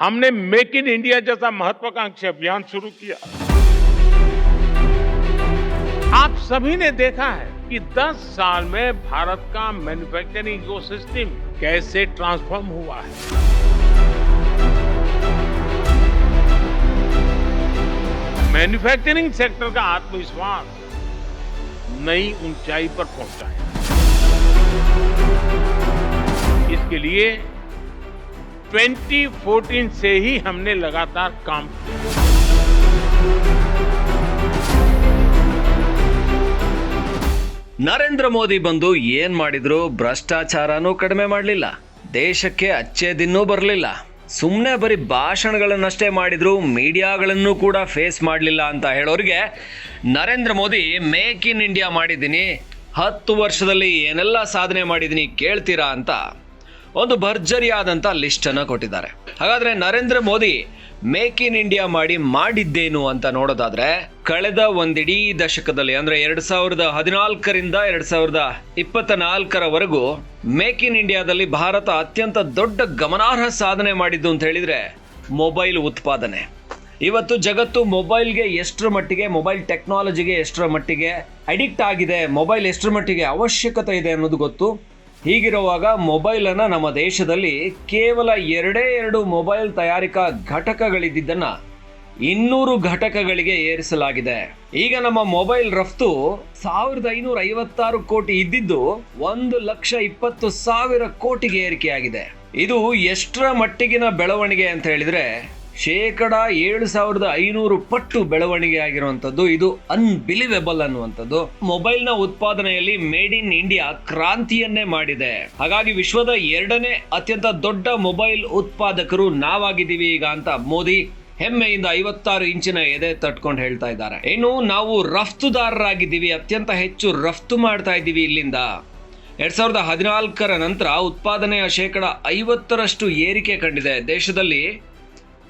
हमने make in India जैसा महत्वाकांक्षी अभियान शुरू किया। आप सभी ने देखा है कि 10 साल में भारत का मैन्युफैक्चरिंग इकोसिस्टम कैसे ट्रांसफॉर्म हुआ है। मैन्युफैक्चरिंग सेक्टर का आत्मविश्वास नई ऊंचाई पर पहुँचा है। इसके लिए 2014 से ही हमने लगातार काम किया ನರೇಂದ್ರ ಮೋದಿ ಬಂದು ಏನ್ ಮಾಡಿದ್ರು ಭ್ರಷ್ಟಾಚಾರನೂ ಕಡಿಮೆ ಮಾಡಲಿಲ್ಲ ದೇಶಕ್ಕೆ ಅಚ್ಚೇದಿನ್ನೂ ಬರಲಿಲ್ಲ ಸುಮ್ಮನೆ ಬರೀ ಭಾಷಣಗಳನ್ನಷ್ಟೇ ಮಾಡಿದ್ರು ಮೀಡಿಯಾಗಳನ್ನು ಕೂಡ ಫೇಸ್ ಮಾಡಲಿಲ್ಲ ಅಂತ ಹೇಳೋರಿಗೆ Narendra Modi make in India ಮಾಡಿದ್ದೀನಿ ಹತ್ತು ವರ್ಷದಲ್ಲಿ ಏನೆಲ್ಲ ಸಾಧನೆ ಮಾಡಿದ್ದೀನಿ ಕೇಳ್ತೀರಾ ಅಂತ ಒಂದು ಭರ್ಜರಿಯಾದಂಥ ಲಿಸ್ಟನ್ನು ಕೊಟ್ಟಿದ್ದಾರೆ. ಹಾಗಾದ್ರೆ Narendra Modi make in India ಮಾಡಿ ಮಾಡಿದ್ದೇನು ಅಂತ ನೋಡೋದಾದ್ರೆ ಕಳೆದ ಒಂದಿಡೀ ದಶಕದಲ್ಲಿ ಅಂದ್ರೆ ಎರಡ್ ಸಾವಿರದ ಹದಿನಾಲ್ಕರಿಂದ ಎರಡ್ ಸಾವಿರದ ಇಪ್ಪತ್ತ ನಾಲ್ಕರವರೆಗೂ ಮೇಕ್ ಇನ್ ಇಂಡಿಯಾದಲ್ಲಿ ಭಾರತ ಅತ್ಯಂತ ದೊಡ್ಡ ಗಮನಾರ್ಹ ಸಾಧನೆ ಮಾಡಿದ್ದು ಅಂತ ಹೇಳಿದ್ರೆ ಮೊಬೈಲ್ ಉತ್ಪಾದನೆ. ಇವತ್ತು ಜಗತ್ತು ಮೊಬೈಲ್ಗೆ ಎಷ್ಟರ ಮಟ್ಟಿಗೆ ಮೊಬೈಲ್ ಟೆಕ್ನಾಲಜಿಗೆ ಎಷ್ಟರ ಮಟ್ಟಿಗೆ ಅಡಿಕ್ಟ್ ಆಗಿದೆ ಮೊಬೈಲ್ ಎಷ್ಟರ ಮಟ್ಟಿಗೆ ಅವಶ್ಯಕತೆ ಇದೆ ಅನ್ನೋದು ಗೊತ್ತು. ಹೀಗಿರುವಾಗ ಮೊಬೈಲನ್ನು ನಮ್ಮ ದೇಶದಲ್ಲಿ ಕೇವಲ ಎರಡೇ ಎರಡು ಮೊಬೈಲ್ ತಯಾರಿಕಾ ಘಟಕಗಳಿದ್ದನ್ನ ಇನ್ನೂರು ಘಟಕಗಳಿಗೆ ಏರಿಸಲಾಗಿದೆ. ಈಗ ನಮ್ಮ ಮೊಬೈಲ್ ರಫ್ತು ಸಾವಿರದ ಐನೂರ ಐವತ್ತಾರು ಕೋಟಿ ಇದ್ದಿದ್ದು ಒಂದು ಲಕ್ಷ ಇಪ್ಪತ್ತು ಸಾವಿರ ಕೋಟಿಗೆ ಏರಿಕೆಯಾಗಿದೆ. ಇದು ಎಷ್ಟರ ಮಟ್ಟಿಗಿನ ಬೆಳವಣಿಗೆ ಅಂತ ಹೇಳಿದ್ರೆ ಶೇಕಡ ಏಳು ಸಾವಿರದ ಐನೂರು ಪಟ್ಟು ಬೆಳವಣಿಗೆ ಆಗಿರುವಂತದ್ದು ಇದು ಅನ್ಬಿಲಿವೆಬಲ್ ಅನ್ನುವಂಥದ್ದು. ಮೊಬೈಲ್ನ ಉತ್ಪಾದನೆಯಲ್ಲಿ ಮೇಡ್ ಇನ್ ಇಂಡಿಯಾ ಕ್ರಾಂತಿಯನ್ನೇ ಮಾಡಿದೆ. ಹಾಗಾಗಿ ವಿಶ್ವದ ಎರಡನೇ ಅತ್ಯಂತ ದೊಡ್ಡ ಮೊಬೈಲ್ ಉತ್ಪಾದಕರು ನಾವಾಗಿದ್ದೀವಿ ಈಗ ಅಂತ ಮೋದಿ ಹೆಮ್ಮೆಯಿಂದ ಐವತ್ತಾರು ಇಂಚಿನ ಎದೆ ತಟ್ಕೊಂಡು ಹೇಳ್ತಾ ಇದ್ದಾರೆ. ಏನು ನಾವು ರಫ್ತುದಾರರಾಗಿದ್ದೀವಿ, ಅತ್ಯಂತ ಹೆಚ್ಚು ರಫ್ತು ಮಾಡ್ತಾ ಇದ್ದೀವಿ ಇಲ್ಲಿಂದ. ಎರಡ್ ಸಾವಿರದ ಹದಿನಾಲ್ಕರ ನಂತರ ಉತ್ಪಾದನೆಯ ಶೇಕಡ ಐವತ್ತರಷ್ಟು ಏರಿಕೆ ಕಂಡಿದೆ. ದೇಶದಲ್ಲಿ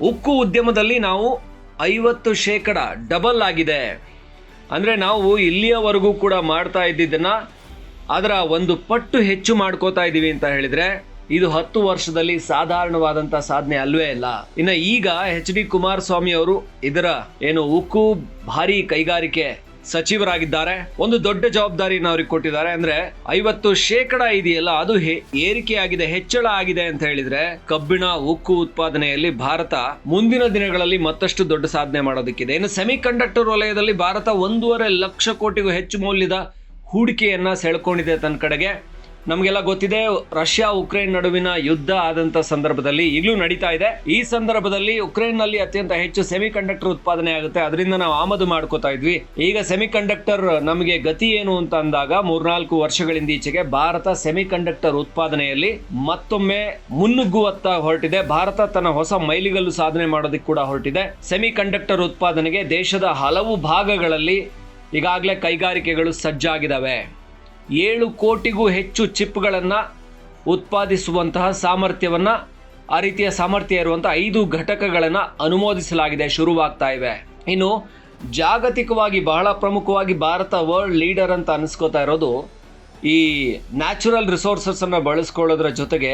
ಉಕ್ಕು ಉದ್ಯಮದಲ್ಲಿ ನಾವು ಐವತ್ತು ಶೇಕಡ ಡಬಲ್ ಆಗಿದೆ. ಅಂದರೆ ನಾವು ಇಲ್ಲಿಯವರೆಗೂ ಕೂಡ ಮಾಡ್ತಾ ಇದ್ದಿದ್ದನ್ನು ಅದರ ಒಂದು ಪಟ್ಟು ಹೆಚ್ಚು ಮಾಡ್ಕೋತಾ ಇದ್ದೀವಿ ಅಂತ ಹೇಳಿದರೆ ಇದು ಹತ್ತು ವರ್ಷದಲ್ಲಿ ಸಾಧಾರಣವಾದಂಥ ಸಾಧನೆ ಅಲ್ವೇ ಇಲ್ಲ ಇನ್ನು ಈಗ ಎಚ್ ಡಿ ಕುಮಾರಸ್ವಾಮಿ ಅವರು ಇದರ ಏನು ಉಕ್ಕು ಭಾರಿ ಕೈಗಾರಿಕೆ ಸಚಿವರಾಗಿದ್ದಾರೆ. ಒಂದು ದೊಡ್ಡ ಜವಾಬ್ದಾರಿನ ಅವ್ರಿಗೆ ಕೊಟ್ಟಿದ್ದಾರೆ. ಅಂದ್ರೆ ಐವತ್ತು ಶೇಕಡ ಇದೆಯಲ್ಲ, ಅದು ಏರಿಕೆ ಏರಿಕೆಯಾಗಿದೆ, ಹೆಚ್ಚಳ ಆಗಿದೆ ಅಂತ ಹೇಳಿದ್ರೆ ಕಬ್ಬಿಣ, ಉಕ್ಕು ಉತ್ಪಾದನೆಯಲ್ಲಿ ಭಾರತ ಮುಂದಿನ ದಿನಗಳಲ್ಲಿ ಮತ್ತಷ್ಟು ದೊಡ್ಡ ಸಾಧನೆ ಮಾಡೋದಕ್ಕಿದೆ. ಇನ್ನು ಸೆಮಿ ಕಂಡಕ್ಟರ್ ವಲಯದಲ್ಲಿ ಭಾರತ ಒಂದೂವರೆ ಲಕ್ಷ ಕೋಟಿಗೂ ಹೆಚ್ಚು ಮೌಲ್ಯದ ಹೂಡಿಕೆಯನ್ನ ಸೆಳ್ಕೊಂಡಿದೆ ತನ್ನ ಕಡೆಗೆ. ನಮಗೆಲ್ಲ ಗೊತ್ತಿದೆ, ರಷ್ಯಾ ಉಕ್ರೇನ್ ನಡುವಿನ ಯುದ್ಧ ಆದಂತ ಸಂದರ್ಭದಲ್ಲಿ ಈಗಲೂ ನಡೀತಾ ಇದೆ. ಈ ಸಂದರ್ಭದಲ್ಲಿ ಉಕ್ರೇನ್ನಲ್ಲಿ ಅತ್ಯಂತ ಹೆಚ್ಚು ಸೆಮಿ ಕಂಡಕ್ಟರ್ ಉತ್ಪಾದನೆ ಆಗುತ್ತೆ. ಅದರಿಂದ ನಾವು ಆಮದು ಮಾಡ್ಕೋತಾ ಇದ್ವಿ. ಈಗ ಸೆಮಿ ಕಂಡಕ್ಟರ್ ನಮಗೆ ಗತಿ ಏನು ಅಂತ ಅಂದಾಗ ಮೂರ್ನಾಲ್ಕು ವರ್ಷಗಳಿಂದ ಈಚೆಗೆ ಭಾರತ ಸೆಮಿ ಕಂಡಕ್ಟರ್ ಉತ್ಪಾದನೆಯಲ್ಲಿ ಮತ್ತೊಮ್ಮೆ ಮುನ್ನುಗ್ಗುವತ್ತ ಹೊರಟಿದೆ. ಭಾರತ ತನ್ನ ಹೊಸ ಮೈಲಿಗಲ್ಲು ಸಾಧನೆ ಮಾಡೋದಕ್ಕೆ ಕೂಡ ಹೊರಟಿದೆ. ಸೆಮಿ ಕಂಡಕ್ಟರ್ ಉತ್ಪಾದನೆಗೆ ದೇಶದ ಹಲವು ಭಾಗಗಳಲ್ಲಿ ಈಗಾಗಲೇ ಕೈಗಾರಿಕೆಗಳು ಸಜ್ಜಾಗಿದ್ದಾವೆ. ಏಳು ಕೋಟಿಗೂ ಹೆಚ್ಚು ಚಿಪ್ಗಳನ್ನು ಉತ್ಪಾದಿಸುವಂತಹ ಸಾಮರ್ಥ್ಯವನ್ನು ಆ ರೀತಿಯ ಸಾಮರ್ಥ್ಯ ಇರುವಂಥ ಐದು ಘಟಕಗಳನ್ನು ಅನುಮೋದಿಸಲಾಗಿದೆ, ಶುರುವಾಗ್ತಾ ಇವೆ. ಇನ್ನು ಜಾಗತಿಕವಾಗಿ ಬಹಳ ಪ್ರಮುಖವಾಗಿ ಭಾರತ ವರ್ಲ್ಡ್ ಲೀಡರ್ ಅಂತ ಅನಿಸ್ಕೋತಾ ಇರೋದು ಈ ನ್ಯಾಚುರಲ್ ರಿಸೋರ್ಸಸ್ಸನ್ನು ಬಳಸ್ಕೊಳ್ಳೋದ್ರ ಜೊತೆಗೆ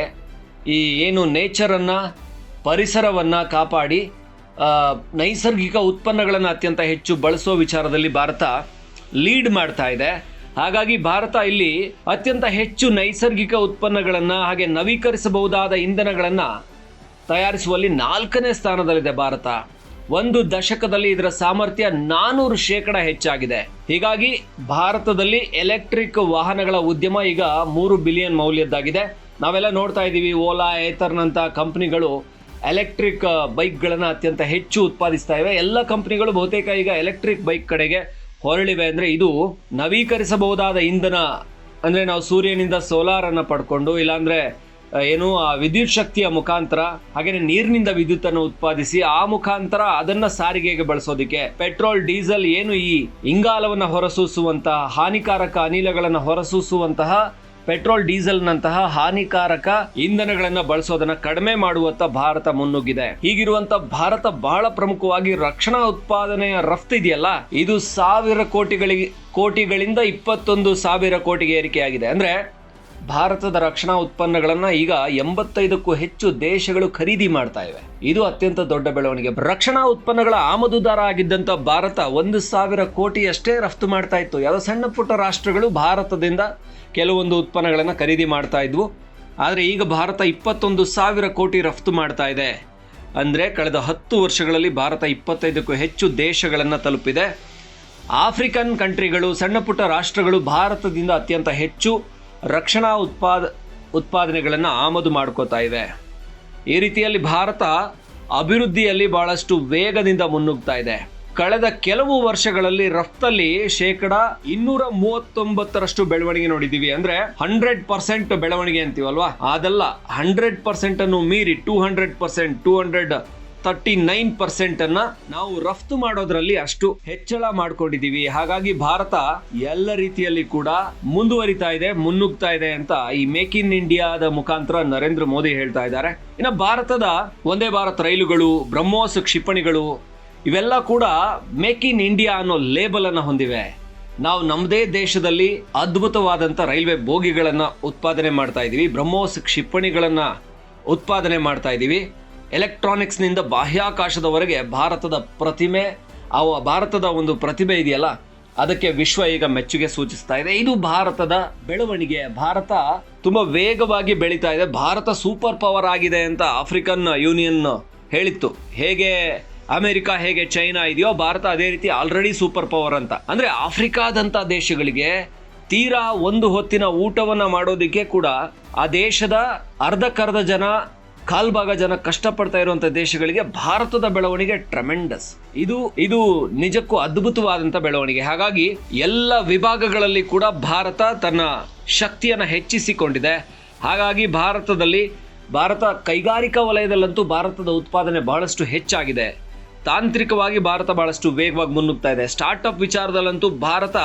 ಈ ಏನು ನೇಚರನ್ನು ಪರಿಸರವನ್ನು ಕಾಪಾಡಿ ನೈಸರ್ಗಿಕ ಉತ್ಪನ್ನಗಳನ್ನು ಅತ್ಯಂತ ಹೆಚ್ಚು ಬಳಸೋ ವಿಚಾರದಲ್ಲಿ ಭಾರತ ಲೀಡ್ ಮಾಡ್ತಾ ಇದೆ. ಹಾಗಾಗಿ ಭಾರತ ಇಲ್ಲಿ ಅತ್ಯಂತ ಹೆಚ್ಚು ನೈಸರ್ಗಿಕ ಉತ್ಪನ್ನಗಳನ್ನು ಹಾಗೆ ನವೀಕರಿಸಬಹುದಾದ ಇಂಧನಗಳನ್ನು ತಯಾರಿಸುವಲ್ಲಿ ನಾಲ್ಕನೇ ಸ್ಥಾನದಲ್ಲಿದೆ ಭಾರತ. ಒಂದು ದಶಕದಲ್ಲಿ ಇದರ ಸಾಮರ್ಥ್ಯ ನಾನೂರು ಶೇಕಡ ಹೆಚ್ಚಾಗಿದೆ. ಹೀಗಾಗಿ ಭಾರತದಲ್ಲಿ ಎಲೆಕ್ಟ್ರಿಕ್ ವಾಹನಗಳ ಉದ್ಯಮ ಈಗ ಮೂರು ಬಿಲಿಯನ್ ಮೌಲ್ಯದ್ದಾಗಿದೆ. ನಾವೆಲ್ಲ ನೋಡ್ತಾ ಇದ್ದೀವಿ, ಓಲಾ, ಏತರ್ನಂಥ ಕಂಪ್ನಿಗಳು ಎಲೆಕ್ಟ್ರಿಕ್ ಬೈಕ್ಗಳನ್ನು ಅತ್ಯಂತ ಹೆಚ್ಚು ಉತ್ಪಾದಿಸ್ತಾ ಇವೆ. ಎಲ್ಲ ಕಂಪ್ನಿಗಳು ಬಹುತೇಕ ಈಗ ಎಲೆಕ್ಟ್ರಿಕ್ ಬೈಕ್ ಕಡೆಗೆ ಹೊರಳಿವೆ ಅಂದರೆ ಇದು ನವೀಕರಿಸಬಹುದಾದ ಇಂಧನ ಅಂದರೆ ನಾವು ಸೂರ್ಯನಿಂದ ಸೋಲಾರನ್ನು ಪಡ್ಕೊಂಡು, ಇಲ್ಲಾಂದರೆ ಏನು, ಆ, ವಿದ್ಯುತ್ ಶಕ್ತಿಯ ಮುಖಾಂತರ ಹಾಗೆಯೇ ನೀರಿನಿಂದ ವಿದ್ಯುತ್ತನ್ನು ಉತ್ಪಾದಿಸಿ ಆ ಮುಖಾಂತರ ಅದನ್ನ ಸಾರಿಗೆಗೆ ಬಳಸೋದಕ್ಕೆ. ಪೆಟ್ರೋಲ್, ಡೀಸೆಲ್, ಏನು ಈ ಇಂಗಾಲವನ್ನು ಹೊರಸೂಸುವಂತಹ, ಹಾನಿಕಾರಕ ಅನಿಲಗಳನ್ನು ಹೊರಸೂಸುವಂತಹ ಪೆಟ್ರೋಲ್, ಡೀಸೆಲ್ನಂತಹ ಹಾನಿಕಾರಕ ಇಂಧನಗಳನ್ನ ಬಳಸೋದನ್ನ ಕಡಿಮೆ ಮಾಡುವತ್ತ ಭಾರತ ಮುನ್ನುಗ್ಗಿದೆ. ಹೀಗಿರುವಂತ ಭಾರತ ಬಹಳ ಪ್ರಮುಖವಾಗಿ ರಕ್ಷಣಾ ಉತ್ಪಾದನೆಯ ರಫ್ತು ಇದೆಯಲ್ಲ? ಇದು ಸಾವಿರ ಕೋಟಿಗಳಿಗೆ, ಕೋಟಿಗಳಿಂದ ಇಪ್ಪತ್ತೊಂದು ಸಾವಿರ ಕೋಟಿಗೆ ಏರಿಕೆಯಾಗಿದೆ. ಅಂದ್ರೆ ಭಾರತದ ರಕ್ಷಣಾ ಉತ್ಪನ್ನಗಳನ್ನು ಈಗ ಎಂಬತ್ತೈದಕ್ಕೂ ಹೆಚ್ಚು ದೇಶಗಳು ಖರೀದಿ ಮಾಡ್ತಾ ಇವೆ. ಇದು ಅತ್ಯಂತ ದೊಡ್ಡ ಬೆಳವಣಿಗೆ. ರಕ್ಷಣಾ ಉತ್ಪನ್ನಗಳ ಆಮದುದಾರ ಆಗಿದ್ದಂತ ಭಾರತ ಒಂದು ಸಾವಿರ ಕೋಟಿಯಷ್ಟೇ ರಫ್ತು ಮಾಡ್ತಾ ಇತ್ತು. ಯಾವುದೋ ಸಣ್ಣ ಪುಟ್ಟ ರಾಷ್ಟ್ರಗಳು ಭಾರತದಿಂದ ಕೆಲವೊಂದು ಉತ್ಪನ್ನಗಳನ್ನು ಖರೀದಿ ಮಾಡ್ತಾ ಇದ್ವು. ಆದರೆ ಈಗ ಭಾರತ ಇಪ್ಪತ್ತೊಂದು ಸಾವಿರ ಕೋಟಿ ರಫ್ತು ಮಾಡ್ತಾ ಇದೆ. ಅಂದರೆ ಕಳೆದ ಹತ್ತು ವರ್ಷಗಳಲ್ಲಿ ಭಾರತ ಇಪ್ಪತ್ತೈದಕ್ಕೂ ಹೆಚ್ಚು ದೇಶಗಳನ್ನು ತಲುಪಿದೆ. ಆಫ್ರಿಕನ್ ಕಂಟ್ರಿಗಳು, ಸಣ್ಣ ಪುಟ್ಟ ರಾಷ್ಟ್ರಗಳು ಭಾರತದಿಂದ ಅತ್ಯಂತ ಹೆಚ್ಚು ರಕ್ಷಣಾ ಉತ್ಪಾದ, ಉತ್ಪಾದನೆಗಳನ್ನು ಆಮದು ಮಾಡ್ಕೋತಾ ಇದೆ. ಈ ರೀತಿಯಲ್ಲಿ ಭಾರತ ಅಭಿವೃದ್ಧಿಯಲ್ಲಿ ಬಹಳಷ್ಟು ವೇಗದಿಂದ ಮುನ್ನುಗ್ತಾ ಇದೆ. ಕಳೆದ ಕೆಲವು ವರ್ಷಗಳಲ್ಲಿ ರಫ್ತಲ್ಲಿ ಶೇಕಡ ಇನ್ನೂರ ಮೂವತ್ತೊಂಬತ್ತರಷ್ಟು ಬೆಳವಣಿಗೆ ನೋಡಿದೀವಿ ಅಂದ್ರೆ ಹಂಡ್ರೆಡ್ ಪರ್ಸೆಂಟ್ ಬೆಳವಣಿಗೆ ಅಂತೀವಲ್ವಾ? ಅದೆಲ್ಲ, ಹಂಡ್ರೆಡ್ ಪರ್ಸೆಂಟ್ ಅನ್ನು ಮೀರಿ two hundred percent two hundred thirty nine percent ಅನ್ನ ನಾವು ರಫ್ತು ಮಾಡೋದ್ರಲ್ಲಿ ಅಷ್ಟು ಹೆಚ್ಚಳ ಮಾಡ್ಕೊಂಡಿದೀವಿ. ಹಾಗಾಗಿ ಭಾರತ ಎಲ್ಲ ರೀತಿಯಲ್ಲಿ ಕೂಡ ಮುಂದುವರಿತಾ ಇದೆ, ಮುನ್ನುಗ್ತಾ ಇದೆ ಅಂತ ಈ ಮೇಕ್ ಇನ್ ಇಂಡಿಯಾದ ಮುಖಾಂತರ ನರೇಂದ್ರ ಮೋದಿ ಹೇಳ್ತಾ ಇದ್ದಾರೆ. ಇನ್ನು ಭಾರತದ ಒಂದೇ ಭಾರತ್ ರೈಲುಗಳು ಬ್ರಹ್ಮೋಸ್ ಕ್ಷಿಪಣಿಗಳು ಇವೆಲ್ಲ ಕೂಡ ಮೇಕ್ ಇನ್ ಇಂಡಿಯಾ ಅನ್ನೋ ಲೇಬಲ್ ಅನ್ನ ಹೊಂದಿವೆ. ನಾವು ನಮ್ಮದೇ ದೇಶದಲ್ಲಿ ಅದ್ಭುತವಾದಂಥ ರೈಲ್ವೆ ಬೋಗಿಗಳನ್ನು ಉತ್ಪಾದನೆ ಮಾಡ್ತಾ ಇದ್ದೀವಿ ಬ್ರಹ್ಮೋಸ್ ಕ್ಷಿಪಣಿಗಳನ್ನು ಉತ್ಪಾದನೆ ಮಾಡ್ತಾ ಇದ್ದೀವಿ ಎಲೆಕ್ಟ್ರಾನಿಕ್ಸ್ನಿಂದ ಬಾಹ್ಯಾಕಾಶದವರೆಗೆ ಭಾರತದ ಪ್ರತಿಮೆ, ಅವ ಭಾರತದ ಒಂದು ಪ್ರತಿಭೆ ಇದೆಯಲ್ಲ, ಅದಕ್ಕೆ ವಿಶ್ವ ಈಗ ಮೆಚ್ಚುಗೆ ಸೂಚಿಸ್ತಾ ಇದೆ. ಇದು ಭಾರತದ ಬೆಳವಣಿಗೆ. ಭಾರತ ತುಂಬಾ ವೇಗವಾಗಿ ಬೆಳೀತಾ ಇದೆ. ಭಾರತ ಸೂಪರ್ ಪವರ್ ಆಗಿದೆ ಅಂತ ಆಫ್ರಿಕನ್ ಯೂನಿಯನ್ ಹೇಳಿತ್ತು. ಹೇಗೆ ಅಮೆರಿಕ, ಹೇಗೆ ಚೈನಾ ಇದೆಯೋ, ಭಾರತ ಅದೇ ರೀತಿ ಆಲ್ರೆಡಿ ಸೂಪರ್ ಪವರ್ ಅಂತ. ಅಂದ್ರೆ ಆಫ್ರಿಕಾದಂಥ ದೇಶಗಳಿಗೆ ತೀರಾ ಒಂದು ಹೊತ್ತಿನ ಊಟವನ್ನ ಮಾಡೋದಕ್ಕೆ ಕೂಡ ಆ ದೇಶದ ಅರ್ಧಕ್ಕರ್ಧ ಜನ ಕಾಲ್ಭಾಗ ಜನ ಕಷ್ಟಪಡ್ತಾ ಇರುವಂತ ದೇಶಗಳಿಗೆ ಭಾರತದ ಬೆಳವಣಿಗೆ ಟ್ರಮೆಂಡಸ್ ಇದು ಇದು ನಿಜಕ್ಕೂ ಅದ್ಭುತವಾದಂತ ಬೆಳವಣಿಗೆ. ಹಾಗಾಗಿ ಎಲ್ಲ ವಿಭಾಗಗಳಲ್ಲಿ ಕೂಡ ಭಾರತ ತನ್ನ ಶಕ್ತಿಯನ್ನು ಹೆಚ್ಚಿಸಿಕೊಂಡಿದೆ. ಹಾಗಾಗಿ ಭಾರತದಲ್ಲಿ, ಭಾರತ ಕೈಗಾರಿಕಾ ವಲಯದಲ್ಲಂತೂ ಭಾರತದ ಉತ್ಪಾದನೆ ಬಹಳಷ್ಟು ಹೆಚ್ಚಾಗಿದೆ. ತಾಂತ್ರಿಕವಾಗಿ ಭಾರತ ಬಹಳಷ್ಟು ವೇಗವಾಗಿ ಮುನ್ನುಗ್ತಾ ಇದೆ. ಸ್ಟಾರ್ಟಪ್ ವಿಚಾರದಲ್ಲಂತೂ ಭಾರತ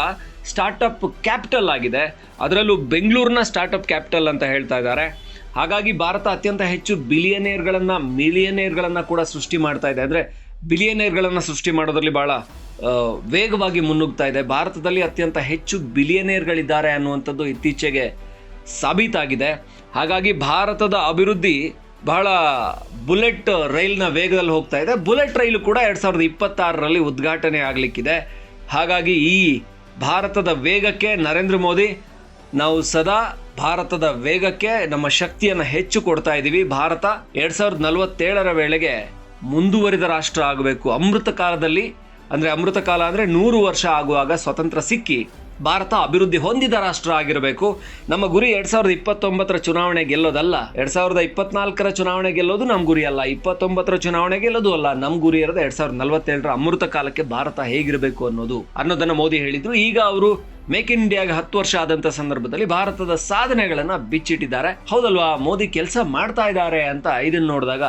ಸ್ಟಾರ್ಟ್ಅಪ್ ಕ್ಯಾಪಿಟಲ್ ಆಗಿದೆ. ಅದರಲ್ಲೂ ಬೆಂಗಳೂರಿನ ಸ್ಟಾರ್ಟಪ್ ಕ್ಯಾಪಿಟಲ್ ಅಂತ ಹೇಳ್ತಾ ಇದ್ದಾರೆ. ಹಾಗಾಗಿ ಭಾರತ ಅತ್ಯಂತ ಹೆಚ್ಚು ಬಿಲಿಯನೇರ್ಗಳನ್ನು ಮಿಲಿಯನೇರ್ಗಳನ್ನು ಕೂಡ ಸೃಷ್ಟಿ ಮಾಡ್ತಾ ಇದೆ. ಅಂದ್ರೆ ಬಿಲಿಯನೇರ್ಗಳನ್ನ ಸೃಷ್ಟಿ ಮಾಡೋದ್ರಲ್ಲಿ ಬಹಳ ವೇಗವಾಗಿ ಮುನ್ನುಗ್ತಾ ಇದೆ. ಭಾರತದಲ್ಲಿ ಅತ್ಯಂತ ಹೆಚ್ಚು ಬಿಲಿಯನೇರ್ಗಳಿದ್ದಾರೆ ಅನ್ನುವಂಥದ್ದು ಇತ್ತೀಚೆಗೆ ಸಾಬೀತಾಗಿದೆ. ಹಾಗಾಗಿ ಭಾರತದ ಅಭಿವೃದ್ಧಿ ಬಹಳ ಬುಲೆಟ್ ರೈಲ್ನ ವೇಗದಲ್ಲಿ ಹೋಗ್ತಾ ಇದೆ. ಬುಲೆಟ್ ರೈಲು ಕೂಡ ಎರಡು ಸಾವಿರದ ಇಪ್ಪತ್ತಾರರಲ್ಲಿ ಉದ್ಘಾಟನೆ ಆಗಲಿಕ್ಕಿದೆ. ಹಾಗಾಗಿ ಈ ಭಾರತದ ವೇಗಕ್ಕೆ ನರೇಂದ್ರ ಮೋದಿ ನಾವು ಸದಾ ಭಾರತದ ವೇಗಕ್ಕೆ ನಮ್ಮ ಶಕ್ತಿಯನ್ನು ಹೆಚ್ಚು ಕೊಡ್ತಾ ಇದ್ದೀವಿ. ಭಾರತ ಎರಡ್ ಸಾವಿರದ ನಲವತ್ತೇಳರ ವೇಳೆಗೆ ಮುಂದುವರಿದ ರಾಷ್ಟ್ರ ಆಗಬೇಕು. ಅಮೃತ ಕಾಲದಲ್ಲಿ, ಅಂದ್ರೆ ಅಮೃತ ಕಾಲ ಅಂದ್ರೆ ನೂರು ವರ್ಷ ಆಗುವಾಗ ಸ್ವತಂತ್ರ ಸಿಕ್ಕಿ ಭಾರತ ಅಭಿವೃದ್ಧಿ ಹೊಂದಿದ ರಾಷ್ಟ್ರ ಆಗಿರಬೇಕು. ನಮ್ಮ ಗುರಿ ಎರಡ್ ಸಾವಿರದ ಇಪ್ಪತ್ತೊಂಬತ್ತರ ಚುನಾವಣೆ ಗೆಲ್ಲೋದಲ್ಲ. ಎರಡ್ ಸಾವಿರದ ಇಪ್ಪತ್ನಾಲ್ಕರ ಚುನಾವಣೆ ಗೆಲ್ಲೋದು ನಮ್ಮ ಗುರಿ ಅಲ್ಲ. ಇಪ್ಪತ್ತೊಂಬತ್ತರ ಚುನಾವಣೆ ಗೆಲ್ಲೋದು ಅಲ್ಲ. ನಮ್ಮ ಗುರಿ ಇರೋದು ಎರಡ್ ಸಾವಿರದ ನಲವತ್ತೆರಡರ ಅಮೃತ ಕಾಲಕ್ಕೆ ಭಾರತ ಹೇಗಿರಬೇಕು ಅನ್ನೋದು ಅನ್ನೋದನ್ನ ಮೋದಿ ಹೇಳಿದ್ರು. ಈಗ ಅವರು ಮೇಕ್ ಇನ್ ಇಂಡಿಯಾಗೆ ಹತ್ತು ವರ್ಷ ಆದಂತ ಸಂದರ್ಭದಲ್ಲಿ ಭಾರತದ ಸಾಧನೆಗಳನ್ನ ಬಿಚ್ಚಿಟ್ಟಿದ್ದಾರೆ. ಹೌದಲ್ವಾ? ಮೋದಿ ಕೆಲಸ ಮಾಡ್ತಾ ಇದ್ದಾರೆ ಅಂತ ಇದನ್ನ ನೋಡಿದಾಗ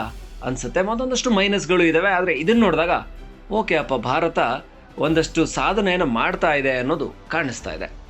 ಅನ್ಸುತ್ತೆ. ಮತ್ತೊಂದಷ್ಟು ಮೈನಸ್ಗಳು ಇದಾವೆ. ಆದ್ರೆ ಇದನ್ನ ನೋಡಿದಾಗ, ಓಕೆ ಅಪ್ಪ, ಭಾರತ ಒಂದಷ್ಟು ಸಾಧನೆಯನ್ನು ಮಾಡ್ತಾ ಇದೆ ಅನ್ನೋದು ಕಾಣಿಸ್ತಾ ಇದೆ.